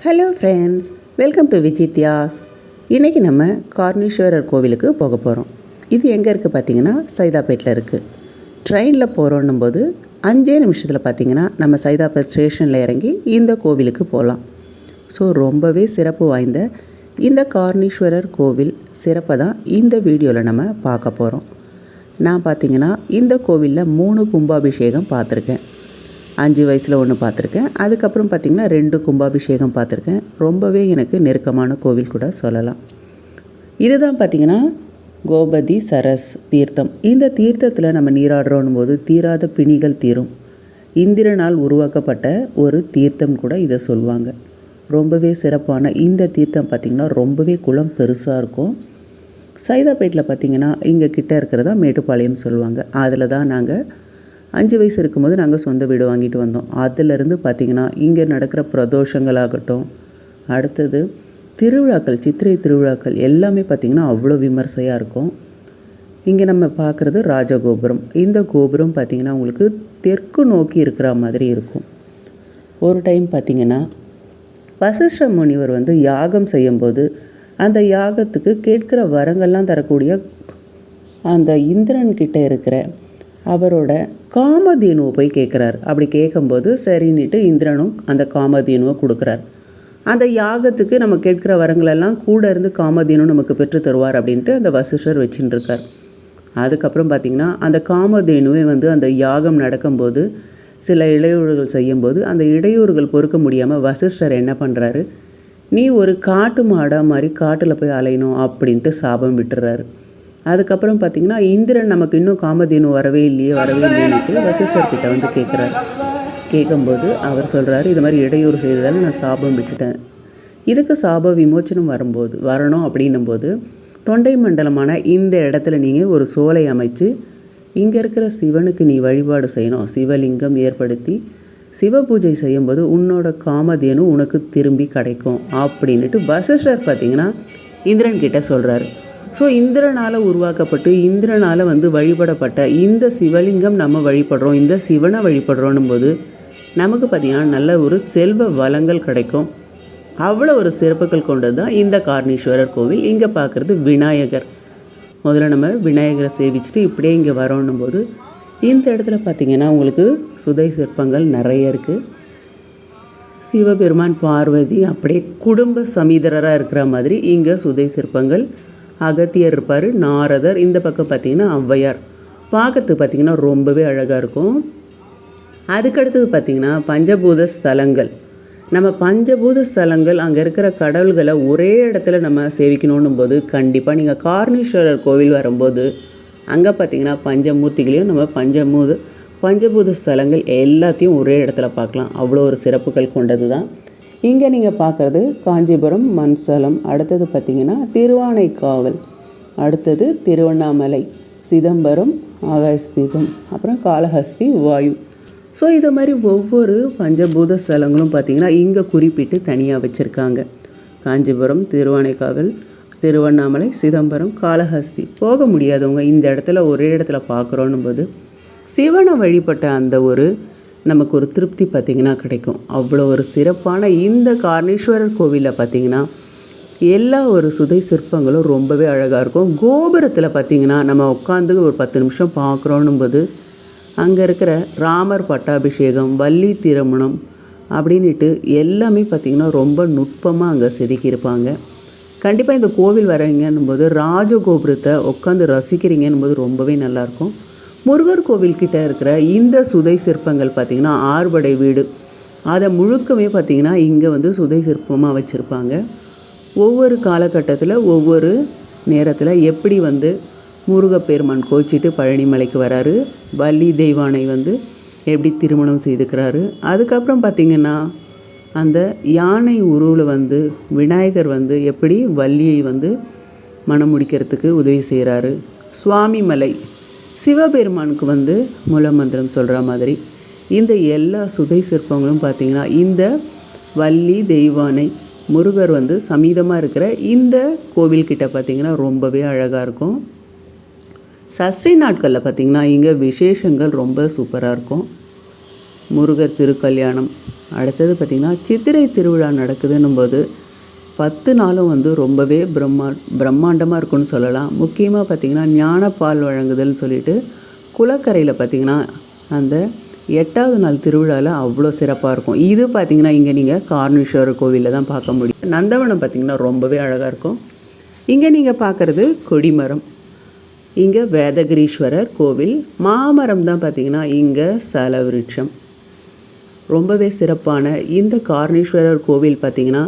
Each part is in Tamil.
Hello friends welcome to Vijithyas இன்றைக்கி நம்ம கார்னீஸ்வரர் கோவிலுக்கு போக போகிறோம் இது எங்கே இருக்குது பார்த்தீங்கன்னா சைதாப்பேட்டில் இருக்குது ட்ரெயினில் போகிறோன்னும் போது அஞ்சே நிமிஷத்தில் பார்த்தீங்கன்னா நம்ம சைதாப்பேட் ஸ்டேஷனில் இறங்கி இந்த கோவிலுக்கு போகலாம் ஸோ ரொம்பவே சிறப்பு வாய்ந்த இந்த கார்னீஸ்வரர் கோவில் சிறப்பை தான் இந்த வீடியோவில் நம்ம பார்க்க போகிறோம் நான் பார்த்தீங்கன்னா இந்த கோவிலில் மூணு கும்பாபிஷேகம் பார்த்துருக்கேன். அஞ்சு வயசில் ஒன்று பார்த்துருக்கேன். அதுக்கப்புறம் பார்த்திங்கன்னா ரெண்டு கும்பாபிஷேகம் பார்த்துருக்கேன். ரொம்பவே எனக்கு நெருக்கமான கோவில் கூட சொல்லலாம். இதுதான் பார்த்திங்கன்னா கோபதி சரஸ் தீர்த்தம். இந்த தீர்த்தத்தில் நம்ம நீராடுறோம் போது தீராத பிணிகள் தீரும். இந்திரனால் உருவாக்கப்பட்ட ஒரு தீர்த்தம் கூட இதை சொல்லுவாங்க. ரொம்பவே சிறப்பான இந்த தீர்த்தம் பார்த்திங்கன்னா ரொம்பவே குளம் பெருசாக இருக்கும். சைதாப்பேட்டில் பார்த்திங்கன்னா இங்கே கிட்ட இருக்கிறதா மேட்டுப்பாளையம் சொல்லுவாங்க. அதில் தான் நாங்கள் அஞ்சு வயசு இருக்கும்போது நாங்கள் சொந்த வீடு வாங்கிட்டு வந்தோம். அதுலேருந்து பார்த்திங்கன்னா இங்கே நடக்கிற பிரதோஷங்களாகட்டும் அடுத்தது திருவிழாக்கள் சித்திரை திருவிழாக்கள் எல்லாமே பார்த்திங்கன்னா அவ்வளோ விமர்சையாக இருக்கும். இங்கே நம்ம பார்க்குறது ராஜகோபுரம். இந்த கோபுரம் பார்த்திங்கன்னா உங்களுக்கு தெற்கு நோக்கி இருக்கிற மாதிரி இருக்கும். ஒரு டைம் பார்த்திங்கன்னா வசிஷ்ட முனிவர் வந்து யாகம் செய்யும்போது அந்த யாகத்துக்கு கேட்கிற வரங்கள்லாம் தரக்கூடிய அந்த இந்திரன்கிட்ட இருக்கிற அவரோட காமதேனுவை போய் கேட்குறாரு அப்படி கேட்கும்போது சரின்னுட்டு இந்திரனும் அந்த காமதேனுவை கொடுக்குறார். அந்த யாகத்துக்கு நம்ம கேட்குற வரங்களெல்லாம் கூட இருந்து காமதேனு நமக்கு பெற்று தருவார் அப்படின்ட்டு அந்த வசிஷ்டர் வச்சுட்டு இருக்கார் அதுக்கப்புறம் பார்த்திங்கன்னா அந்த காமதேனுவே வந்து அந்த யாகம் நடக்கும்போது சில இடையூறுகள் செய்யும்போது அந்த இடையூறுகள் பொறுக்க முடியாமல் வசிஷ்டர் என்ன பண்ணுறாரு நீ ஒரு காட்டு மாடாக மாதிரி காட்டில் போய் அலையணும் அப்படின்ட்டு சாபம் விட்டுறாரு. அதுக்கப்புறம் பார்த்தீங்கன்னா இந்திரன் நமக்கு இன்னும் காமதேனு வரவே இல்லையே வரவே இல்லைன்னுட்டு வசிஷ்டர் கிட்ட வந்து கேட்குறாரு. கேட்கும்போது அவர் சொல்கிறாரு இது மாதிரி இடையூறு செய்ததால் நான் சாபம் விட்டுட்டேன். இதுக்கு சாப விமோச்சனம் வரும்போது வரணும் அப்படின்னும்போது தொண்டை மண்டலமான இந்த இடத்துல நீங்கள் ஒரு சோலை அமைச்சு இங்கே இருக்கிற சிவனுக்கு நீ வழிபாடு செய்யணும். சிவலிங்கம் ஏற்படுத்தி சிவ பூஜை செய்யும்போது உன்னோட காமதேனு உனக்கு திரும்பி கிடைக்கும். அப்படின்ட்டு வசிஷ்டர் பார்த்தீங்கன்னா இந்திரன் கிட்ட சொல்கிறாரு ஸோ இந்திரனால் உருவாக்கப்பட்டு இந்திரனால் வந்து வழிபடப்பட்ட இந்த சிவலிங்கம் நம்ம வழிபடுறோம் இந்த சிவனை வழிபடுறோன்னும் போது நமக்கு பார்த்திங்கன்னா நல்ல ஒரு செல்வ வளங்கள் கிடைக்கும். அவ்வளோ ஒரு சிறப்புகள் கொண்டது தான் இந்த கார்ணீஸ்வரர் கோவில். இங்கே பார்க்குறது விநாயகர். முதல்ல நம்ம விநாயகரை சேவிச்சுட்டு இப்படியே இங்கே வரோன்னும் போது இந்த இடத்துல பார்த்திங்கன்னா உங்களுக்கு சுதை சிற்பங்கள் நிறைய இருக்குது சிவபெருமான் பார்வதி அப்படியே குடும்ப சமீதரராக இருக்கிற மாதிரி இங்கே சுதை சிற்பங்கள் அகத்தியர் இருப்பார் நாரதர். இந்த பக்கம் பார்த்திங்கன்னா ஔவையார். பார்க்கறதுக்கு பார்த்திங்கன்னா ரொம்பவே அழகாக இருக்கும். அதுக்கடுத்தது பார்த்திங்கன்னா பஞ்சபூத ஸ்தலங்கள். நம்ம பஞ்சபூத ஸ்தலங்கள் அங்கே இருக்கிற கடவுள்களை ஒரே இடத்துல நம்ம சேவிக்கணும் போது கண்டிப்பாக நீங்கள் கார்னீஸ்வரர் கோவில் வரும்போது அங்கே பார்த்திங்கன்னா பஞ்சமூர்த்திகளையும் நம்ம பஞ்சமூத பஞ்சபூத ஸ்தலங்கள் எல்லாத்தையும் ஒரே இடத்துல பார்க்கலாம். அவ்வளோ ஒரு சிறப்புகள் கொண்டது தான் இங்கே நீங்கள் பார்க்குறது காஞ்சிபுரம் மண்சலம் அடுத்தது பார்த்திங்கன்னா திருவானைக்காவல். அடுத்தது திருவண்ணாமலை சிதம்பரம் ஆகாஸ்தீபம் அப்புறம் காளஹஸ்தி வாயு. ஸோ இது மாதிரி ஒவ்வொரு பஞ்சபூத ஸ்தலங்களும் பார்த்திங்கன்னா இங்கே குறிப்பிட்டு தனியாக வச்சுருக்காங்க. காஞ்சிபுரம் திருவானைக்காவல் திருவண்ணாமலை சிதம்பரம் காளஹஸ்தி. போக முடியாதவங்க இந்த இடத்துல ஒரே இடத்துல பார்க்குறோன்னும் போது சிவனை வழிபட்ட அந்த ஒரு நமக்கு ஒரு திருப்தி பார்த்திங்கன்னா கிடைக்கும். அவ்வளோ ஒரு சிறப்பான இந்த காரணீஸ்வரர் கோவிலில் பார்த்திங்கன்னா எல்லா ஒரு சுதை சிற்பங்களும் ரொம்பவே அழகாக இருக்கும். கோபுரத்தில் பார்த்திங்கன்னா நம்ம உட்காந்து ஒரு பத்து நிமிஷம் பார்க்குறோன்னும் போது அங்கே இருக்கிற ராமர் பட்டாபிஷேகம் வள்ளி திருமணம் அப்படின்ட்டு எல்லாமே பார்த்திங்கன்னா ரொம்ப நுட்பமாக அங்கே செதுக்கியிருப்பாங்க. கண்டிப்பாக இந்த கோவில் வரீங்கன்னும் போது ராஜகோபுரத்தை உட்காந்து ரசிக்கிறீங்கன்னும் போது ரொம்பவே நல்லாயிருக்கும் முருகர் கோவில்கிட்ட இருக்கிற இந்த சுதை சிற்பங்கள் பார்த்திங்கன்னா ஆறுபடை வீடு. அதை முழுக்கவே பார்த்திங்கன்னா இங்கே வந்து சுதை சிற்பமாக வச்சுருப்பாங்க. ஒவ்வொரு காலகட்டத்தில் ஒவ்வொரு நேரத்தில் எப்படி வந்து முருகப்பெருமான் கோச்சிட்டு பழனிமலைக்கு வராரு வள்ளி தெய்வானை வந்து எப்படி திருமணம் செய்துக்கிறாரு. அதுக்கப்புறம் பார்த்திங்கன்னா அந்த யானை உருவில் வந்து விநாயகர் வந்து எப்படி வள்ளியை வந்து மனம் முடிக்கிறதுக்கு உதவி செய்கிறாரு சுவாமி மலை சிவபெருமானுக்கு வந்து மூலமந்திரம் சொல்கிற மாதிரி இந்த எல்லா சுதை சிற்பங்களும் பார்த்திங்கன்னா இந்த வள்ளி தெய்வானை முருகர் வந்து சமீதமாக இருக்கிற இந்த கோவில்கிட்ட பார்த்திங்கன்னா ரொம்பவே அழகாக இருக்கும். சஷ்டி நாட்களில் பார்த்திங்கன்னா இங்கே விசேஷங்கள் ரொம்ப சூப்பராக இருக்கும். முருகர் திருக்கல்யாணம் அடுத்தது பார்த்திங்கன்னா சித்திரை திருவிழா நடக்குதுன்னும் போது பத்து நாளும் வந்து ரொம்பவே பிரம்மா பிரம்மாண்டமாக இருக்கும்னு சொல்லலாம். முக்கியமாக பார்த்திங்கன்னா ஞானப்பால் வழங்குதல்னு சொல்லிட்டு குளக்கரையில் பார்த்திங்கன்னா அந்த எட்டாவது நாள் திருவிழாவில் அவ்வளோ சிறப்பாக இருக்கும். இது பார்த்திங்கன்னா இங்கே நீங்கள் கார்னீஸ்வரர் கோவிலில் தான் பார்க்க முடியும். நந்தவனம் பார்த்திங்கன்னா ரொம்பவே அழகாக இருக்கும். இங்கே நீங்கள் பார்க்குறது கொடிமரம். இங்கே வேதகிரீஸ்வரர் கோவில். மாமரம் தான் பார்த்திங்கன்னா இங்கே சல விருட்சம் ரொம்பவே சிறப்பான இந்த காரணீஸ்வரர் கோவில் பார்த்திங்கன்னா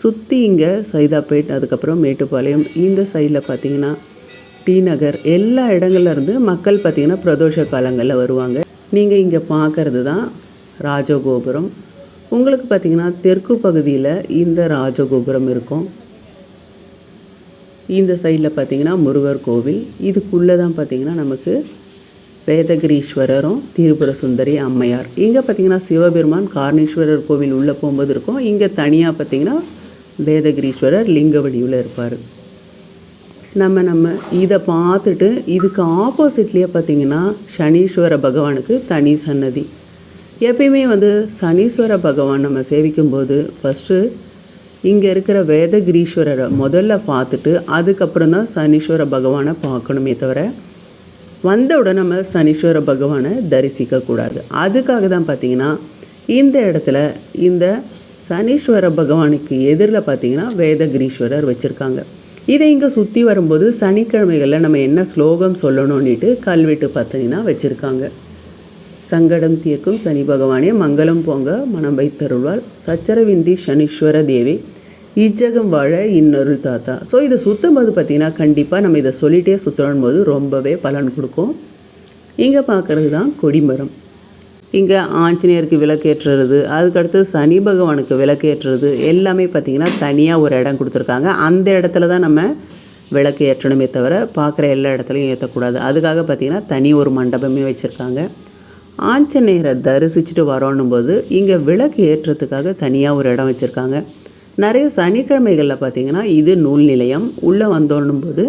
சுற்றி இங்கே சைதாப்பேட் அதுக்கப்புறம் மேட்டுப்பாளையம். இந்த சைடில் பார்த்திங்கன்னா டி நகர். எல்லா இடங்கள்லேருந்து மக்கள் பார்த்திங்கன்னா பிரதோஷ காலங்களில் வருவாங்க. நீங்கள் இங்கே பார்க்கறது தான் ராஜகோபுரம். உங்களுக்கு பார்த்திங்கன்னா தெற்கு பகுதியில் இந்த ராஜகோபுரம் இருக்கும். இந்த சைடில் பார்த்தீங்கன்னா முருகர் கோவில். இதுக்குள்ளே தான் பார்த்தீங்கன்னா நமக்கு வேதகிரீஸ்வரரும் திரிபுர சுந்தரி அம்மையார். இங்கே பார்த்தீங்கன்னா சிவபெருமான் கார்ணீஸ்வரர் கோவில் உள்ளே போகும்போது இருக்கும். இங்கே தனியாக பார்த்தீங்கன்னா வேதகிரீஸ்வரர் லிங்க வடிவில் இருப்பார். நம்ம நம்ம இதை பார்த்துட்டு இதுக்கு ஆப்போசிட்லேயே பார்த்தீங்கன்னா சனீஸ்வர பகவானுக்கு தனி சன்னதி. எப்பயுமே வந்து சனீஸ்வர பகவான் நம்ம சேவிக்கும்போது ஃபஸ்ட்டு இங்கே இருக்கிற வேதகிரீஸ்வரரை முதல்ல பார்த்துட்டு அதுக்கப்புறம் தான் சனீஸ்வர பகவானை பார்க்கணுமே தவிர வந்தவுடன் நம்ம சனீஸ்வர பகவானை தரிசிக்கக்கூடாது. அதுக்காக தான் பார்த்திங்கன்னா இந்த இடத்துல இந்த சனீஸ்வர பகவானுக்கு எதிரில் பார்த்தீங்கன்னா வேதகிரீஸ்வரர் வச்சுருக்காங்க. இதை இங்கே சுற்றி வரும்போது சனிக்கிழமைகளில் நம்ம என்ன ஸ்லோகம் சொல்லணும்னுட்டு கல்வெட்டு பார்த்தீங்கன்னா வச்சுருக்காங்க. சங்கடம் தீர்க்கும் சனி பகவானே மங்களம் போங்க மனம் வைத்தருள்வாள் சச்சரவிந்தி சனீஸ்வர தேவி இஜகம் வாழ இன்னொருள் தாத்தா. ஸோ இதை சுற்றும் போது பார்த்திங்கன்னா கண்டிப்பாக நம்ம இதை சொல்லிகிட்டே சுற்றணும் போது ரொம்பவே பலன் கொடுக்கும். இங்கே பார்க்குறது தான் கொடிமரம். இங்கே ஆஞ்சநேயருக்கு விளக்கேற்றுறது அதுக்கடுத்து சனி பகவானுக்கு விளக்கேற்றுறது எல்லாமே பார்த்திங்கன்னா தனியாக ஒரு இடம் கொடுத்துருக்காங்க. அந்த இடத்துல தான் நம்ம விளக்கு ஏற்றணுமே தவிர பார்க்குற எல்லா இடத்துலையும் ஏற்றக்கூடாது. அதுக்காக பார்த்திங்கன்னா தனி ஒரு மண்டபமே வச்சுருக்காங்க. ஆஞ்சநேயரை தரிசிச்சுட்டு வரோன்னும் போது இங்கே விளக்கு ஏற்றுறதுக்காக தனியாக ஒரு இடம் வச்சுருக்காங்க. நிறைய சனிக்கிழமைகளில் பார்த்தீங்கன்னா இது நூல் நிலையம். உள்ளே வந்தோன்னும் போது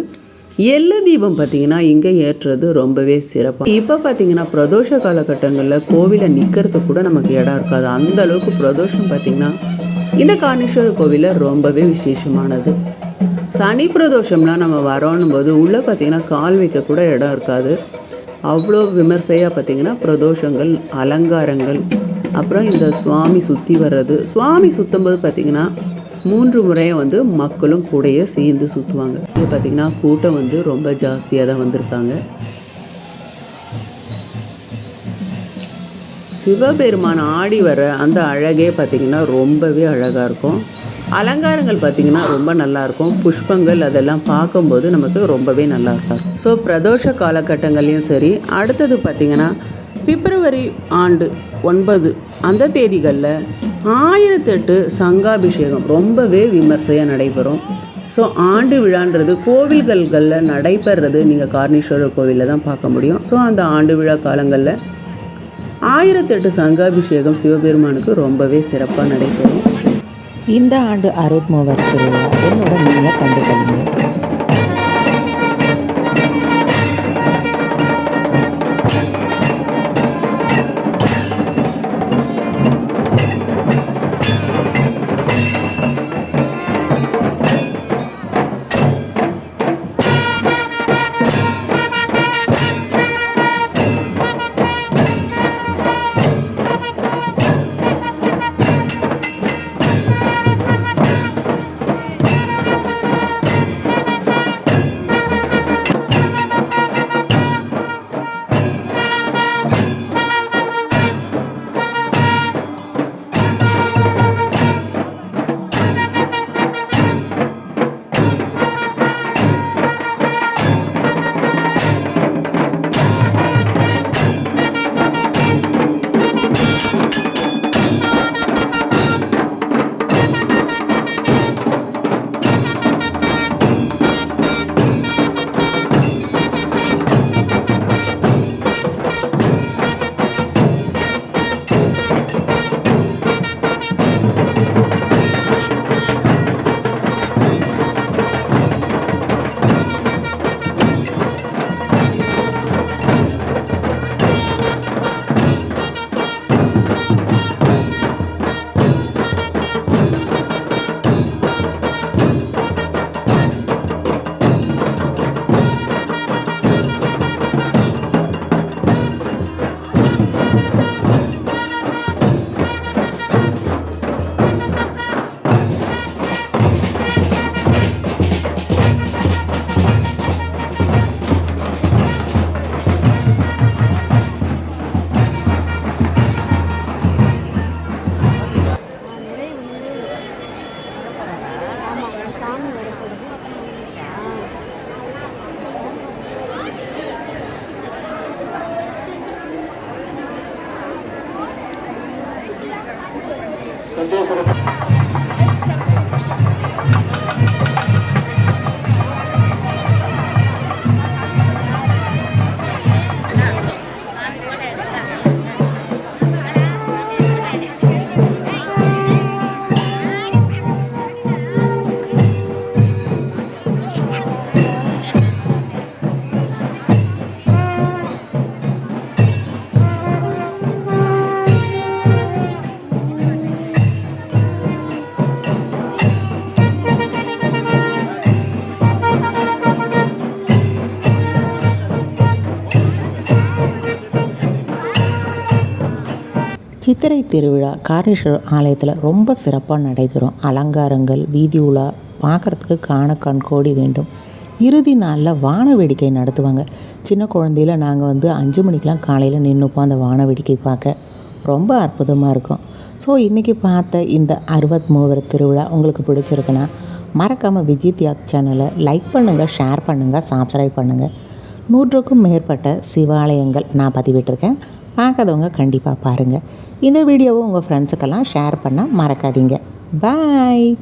எள்ளு தீபம் பார்த்தீங்கன்னா இங்கே ஏற்றுறது ரொம்பவே சிறப்பாக இப்போ பார்த்தீங்கன்னா பிரதோஷ காலகட்டங்களில் கோவிலை நிற்கிறதுக்கு கூட நமக்கு இடம் இருக்காது. அந்த அளவுக்கு பிரதோஷம் பார்த்தீங்கன்னா இந்த காரணேஸ்வரர் கோவிலில் ரொம்பவே விசேஷமானது. சனி பிரதோஷம்லாம் நம்ம வரோன்னும் போது உள்ளே பார்த்தீங்கன்னா கால் வைக்க கூட இடம் இருக்காது. அவ்வளோ விமர்சையாக பார்த்தீங்கன்னா பிரதோஷங்கள் அலங்காரங்கள் அப்புறம் இந்த சுவாமி சுற்றி வர்றது. சுவாமி சுற்றும்போது பார்த்திங்கன்னா மூன்று முறையும் வந்து மக்களும் கூடையே சேர்ந்து சுற்றுவாங்க இது பார்த்திங்கன்னா கூட்டம் வந்து ரொம்ப ஜாஸ்தியாக தான் வந்திருக்காங்க. சிவபெருமான் ஆடி வர அந்த அழகே பார்த்திங்கன்னா ரொம்பவே அழகாக இருக்கும். அலங்காரங்கள் பார்த்திங்கன்னா ரொம்ப நல்லாயிருக்கும் புஷ்பங்கள் அதெல்லாம் பார்க்கும்போது நமக்கு ரொம்பவே நல்லா இருக்கும். ஸோ பிரதோஷ காலகட்டங்கள்லையும் சரி அடுத்தது பார்த்திங்கன்னா பிப்ரவரி ஆண்டு ஒன்பது அந்த தேதிகளில் ஆயிரத்தெட்டு சங்காபிஷேகம் ரொம்பவே விமர்சையாக நடைபெறும். ஸோ ஆண்டு விழான்றது கோவில்களில் நடைபெறது நீங்கள் கார்ணீஸ்வரர் கோவிலில் தான் பார்க்க முடியும். ஸோ அந்த ஆண்டு விழா காலங்களில் ஆயிரத்தெட்டு சங்காபிஷேகம் சிவபெருமானுக்கு ரொம்பவே சிறப்பாக நடைபெறும். இந்த ஆண்டு அருட்மூவர் திருவிழா. என்னோட நீங்கள் করে சித்திரை திருவிழா காரீஸ்வரர் ஆலயத்தில் ரொம்ப சிறப்பாக நடைபெறும். அலங்காரங்கள் வீதி உலா பார்க்குறதுக்கு காண கண்கோடி வேண்டும். இறுதி நாளில் வான வேடிக்கை நடத்துவாங்க. சின்ன குழந்தையில நாங்கள் வந்து அஞ்சு மணிக்கெலாம் காலையில் நின்றுப்போம் அந்த வான வேடிக்கை பார்க்க. ரொம்ப அற்புதமாக இருக்கும். ஸோ இன்றைக்கி பார்த்த இந்த அறுபத் மூவர் திருவிழா உங்களுக்கு பிடிச்சிருக்குன்னா மறக்காமல் விஜய் தியாக் சேனலை லைக் பண்ணுங்கள் ஷேர் பண்ணுங்கள் சப்ஸ்கிரைப் பண்ணுங்கள் நூற்றுக்கும் மேற்பட்ட சிவாலயங்கள் நான் பதிவிட்டிருக்கேன். பார்க்காதவங்க கண்டிப்பாக பாருங்கள் இந்த வீடியோவை உங்கள் ஃப்ரெண்ட்ஸுக்கெல்லாம் ஷேர் பண்ண மறக்காதீங்க. பாய்